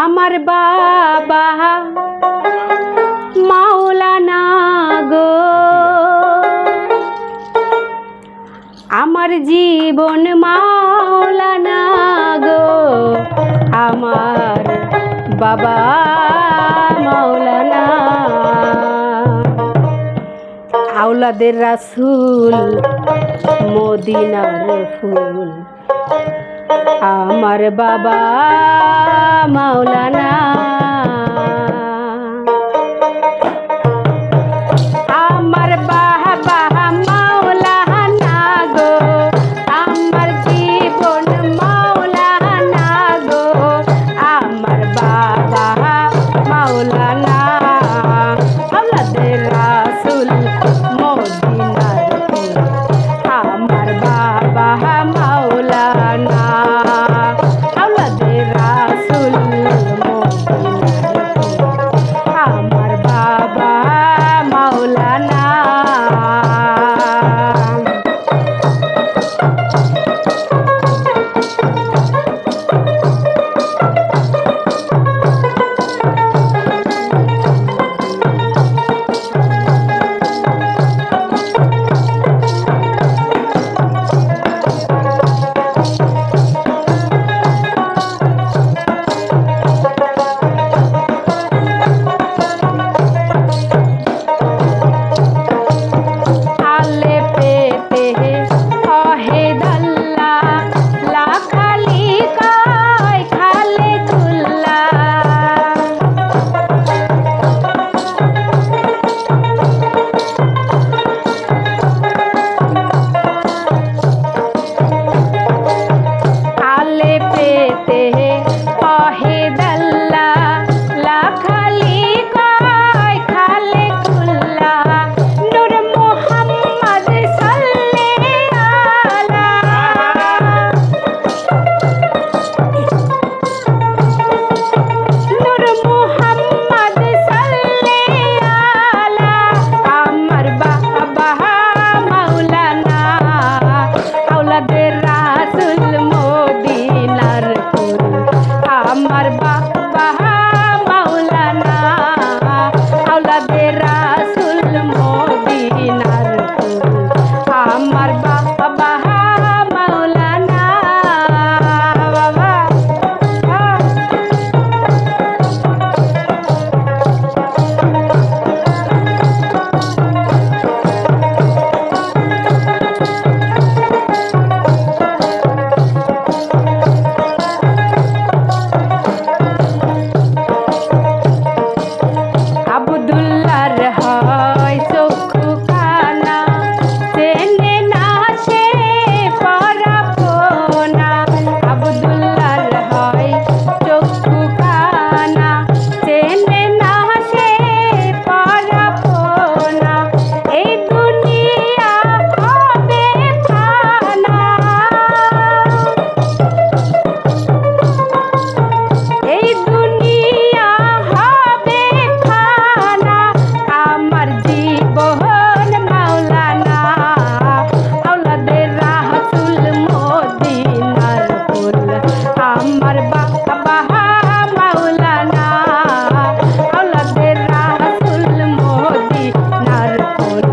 আমার বাবা মাওলানা গো। আমার জীবন মাওলানা গো। আমার বাবা মাওলানা। আওলাদের রাসুল, মদিনার ফুল। আমার বাবা মাওলানা মন